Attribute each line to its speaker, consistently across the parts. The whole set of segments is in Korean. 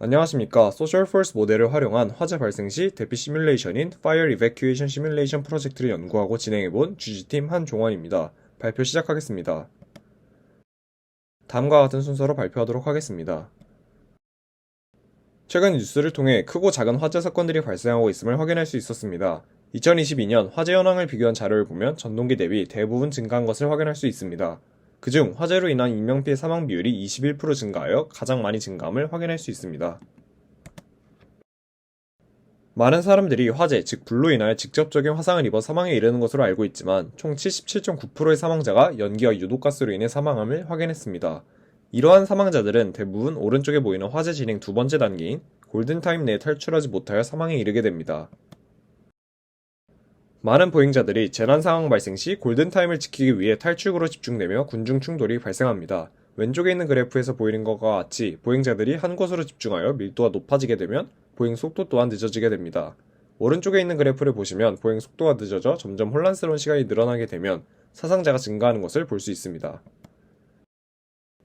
Speaker 1: 안녕하십니까. 소셜 포스 모델을 활용한 화재 발생 시 대피 시뮬레이션인 Fire Evacuation Simulation 프로젝트를 연구하고 진행해본 GG팀 한종원입니다. 발표 시작하겠습니다. 다음과 같은 순서로 발표하도록 하겠습니다. 최근 뉴스를 통해 크고 작은 화재 사건들이 발생하고 있음을 확인할 수 있었습니다. 2022년 화재 현황을 비교한 자료를 보면 전동기 대비 대부분 증가한 것을 확인할 수 있습니다. 그중 화재로 인한 인명피해 사망 비율이 21% 증가하여 가장 많이 증가함을 확인할 수 있습니다. 많은 사람들이 화재, 즉 불로 인하여 직접적인 화상을 입어 사망에 이르는 것으로 알고 있지만 총 77.9%의 사망자가 연기와 유독가스로 인해 사망함을 확인했습니다. 이러한 사망자들은 대부분 오른쪽에 보이는 화재 진행 두 번째 단계인 골든타임 내에 탈출하지 못하여 사망에 이르게 됩니다. 많은 보행자들이 재난 상황 발생 시 골든타임을 지키기 위해 탈출구로 집중되며 군중 충돌이 발생합니다. 왼쪽에 있는 그래프에서 보이는 것과 같이 보행자들이 한 곳으로 집중하여 밀도가 높아지게 되면 보행 속도 또한 늦어지게 됩니다. 오른쪽에 있는 그래프를 보시면 보행 속도가 늦어져 점점 혼란스러운 시간이 늘어나게 되면 사상자가 증가하는 것을 볼 수 있습니다.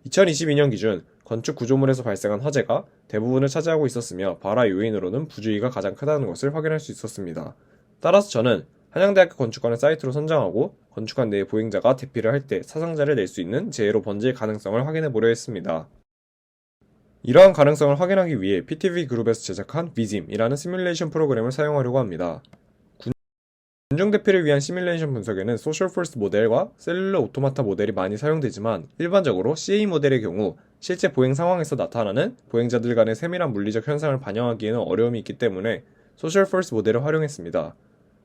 Speaker 1: 2022년 기준 건축 구조물에서 발생한 화재가 대부분을 차지하고 있었으며 발화 요인으로는 부주의가 가장 크다는 것을 확인할 수 있었습니다. 따라서 저는 한양대학교 건축관을 사이트로 선정하고 건축관 내의 보행자가 대피를 할 때 사상자를 낼 수 있는 재해로 번질 가능성을 확인해 보려 했습니다. 이러한 가능성을 확인하기 위해 PTV 그룹에서 제작한 VISIM이라는 시뮬레이션 프로그램을 사용하려고 합니다. 군중 대피를 위한 시뮬레이션 분석에는 소셜 포스 모델과 셀룰러 오토마타 모델이 많이 사용되지만 일반적으로 CA 모델의 경우 실제 보행 상황에서 나타나는 보행자들 간의 세밀한 물리적 현상을 반영하기에는 어려움이 있기 때문에 소셜 포스 모델을 활용했습니다.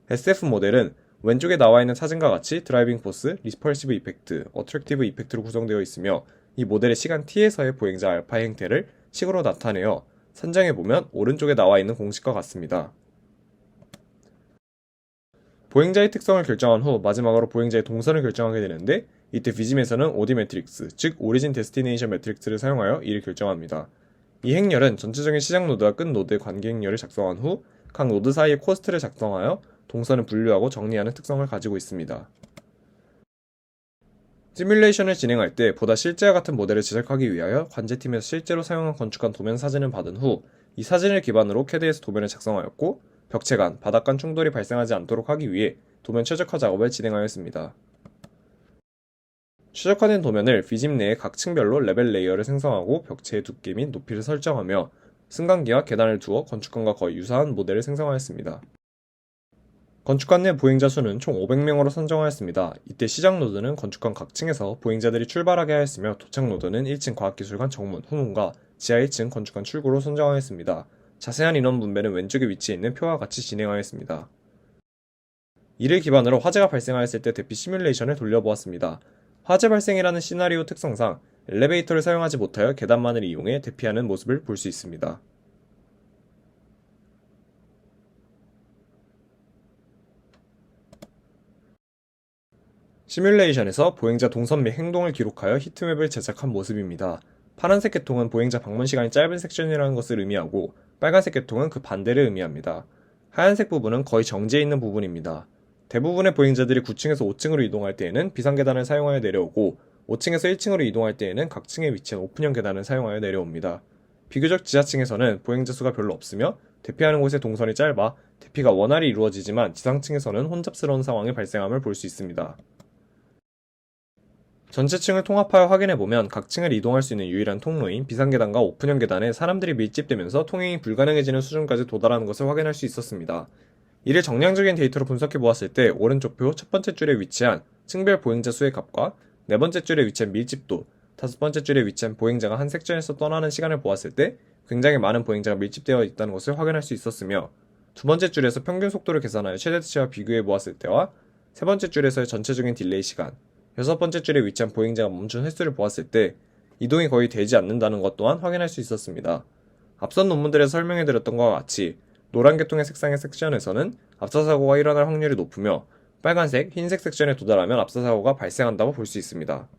Speaker 1: SF 모델은 왼쪽에 나와 있는 사진과 같이 드라이빙 포스, 리스펄시브 이펙트, 어트랙티브 이펙트로 구성되어 있으며 이 모델의 시간 t에서의 보행자 알파 행태를 식으로 나타내어 선정해 보면 오른쪽에 나와 있는 공식과 같습니다. 보행자의 특성을 결정한 후 마지막으로 보행자의 동선을 결정하게 되는데 이때 비짐에서는 오디 매트릭스, 즉 오리진 데스티네이션 매트릭스를 사용하여 이를 결정합니다. 이 행렬은 전체적인 시작 노드와 끝 노드의 관계 행렬을 작성한 후 각 노드 사이의 코스트를 작성하여 동선을 분류하고 정리하는 특성을 가지고 있습니다. 시뮬레이션을 진행할 때 보다 실제와 같은 모델을 제작하기 위하여 관제팀에서 실제로 사용한 건축한 도면 사진을 받은 후 이 사진을 기반으로 캐드에서 도면을 작성하였고 벽체 간, 바닥 간 충돌이 발생하지 않도록 하기 위해 도면 최적화 작업을 진행하였습니다. 최적화된 도면을 비집 내에 각 층별로 레벨 레이어를 생성하고 벽체의 두께 및 높이를 설정하며 승강기와 계단을 두어 건축관과 거의 유사한 모델을 생성하였습니다. 건축관 내 보행자 수는 총 500명으로 선정하였습니다. 이때 시작 노드는 건축관 각 층에서 보행자들이 출발하게 하였으며 도착 노드는 1층 과학기술관 정문, 후문과 지하 1층 건축관 출구로 선정하였습니다. 자세한 인원 분배는 왼쪽에 위치해 있는 표와 같이 진행하였습니다. 이를 기반으로 화재가 발생하였을 때 대피 시뮬레이션을 돌려보았습니다. 화재 발생이라는 시나리오 특성상 엘리베이터를 사용하지 못하여 계단만을 이용해 대피하는 모습을 볼 수 있습니다. 시뮬레이션에서 보행자 동선 및 행동을 기록하여 히트맵을 제작한 모습입니다. 파란색 계통은 보행자 방문 시간이 짧은 섹션이라는 것을 의미하고 빨간색 계통은 그 반대를 의미합니다. 하얀색 부분은 거의 정지해 있는 부분입니다. 대부분의 보행자들이 9층에서 5층으로 이동할 때에는 비상계단을 사용하여 내려오고 5층에서 1층으로 이동할 때에는 각 층에 위치한 오픈형 계단을 사용하여 내려옵니다. 비교적 지하층에서는 보행자 수가 별로 없으며 대피하는 곳의 동선이 짧아 대피가 원활히 이루어지지만 지상층에서는 혼잡스러운 상황이 발생함을 볼 수 있습니다. 전체 층을 통합하여 확인해 보면 각 층을 이동할 수 있는 유일한 통로인 비상계단과 오픈형 계단에 사람들이 밀집되면서 통행이 불가능해지는 수준까지 도달하는 것을 확인할 수 있었습니다. 이를 정량적인 데이터로 분석해 보았을 때 오른쪽 표 첫 번째 줄에 위치한 층별 보행자 수의 값과 네 번째 줄에 위치한 밀집도, 다섯 번째 줄에 위치한 보행자가 한 섹션에서 떠나는 시간을 보았을 때 굉장히 많은 보행자가 밀집되어 있다는 것을 확인할 수 있었으며 두 번째 줄에서 평균 속도를 계산하여 최대치와 비교해 보았을 때와 세 번째 줄에서의 전체적인 딜레이 시간, 여섯 번째 줄에 위치한 보행자가 멈춘 횟수를 보았을 때 이동이 거의 되지 않는다는 것 또한 확인할 수 있었습니다. 앞선 논문들에서 설명해 드렸던 것과 같이 노란 계통의 색상의 섹션에서는 앞서 사고가 일어날 확률이 높으며 빨간색, 흰색 섹션에 도달하면 앞서 사고가 발생한다고 볼 수 있습니다.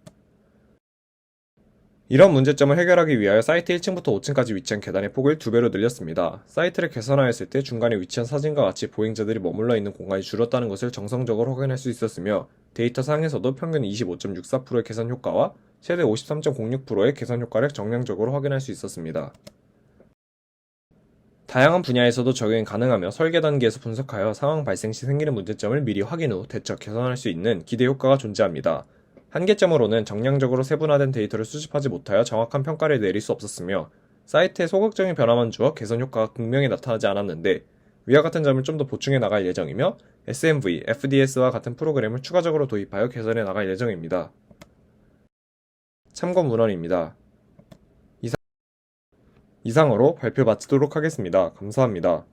Speaker 1: 이런 문제점을 해결하기 위하여 사이트 1층부터 5층까지 위치한 계단의 폭을 두 배로 늘렸습니다. 사이트를 개선하였을 때 중간에 위치한 사진과 같이 보행자들이 머물러 있는 공간이 줄었다는 것을 정성적으로 확인할 수 있었으며 데이터 상에서도 평균 25.64%의 개선 효과와 최대 53.06%의 개선 효과를 정량적으로 확인할 수 있었습니다. 다양한 분야에서도 적용이 가능하며 설계 단계에서 분석하여 상황 발생 시 생기는 문제점을 미리 확인 후 대처 개선할 수 있는 기대 효과가 존재합니다. 한계점으로는 정량적으로 세분화된 데이터를 수집하지 못하여 정확한 평가를 내릴 수 없었으며 사이트에 소극적인 변화만 주어 개선 효과가 극명히 나타나지 않았는데 위와 같은 점을 좀 더 보충해 나갈 예정이며 SMV, FDS와 같은 프로그램을 추가적으로 도입하여 개선해 나갈 예정입니다. 참고 문헌입니다. 이상, 이상으로 발표 마치도록 하겠습니다. 감사합니다.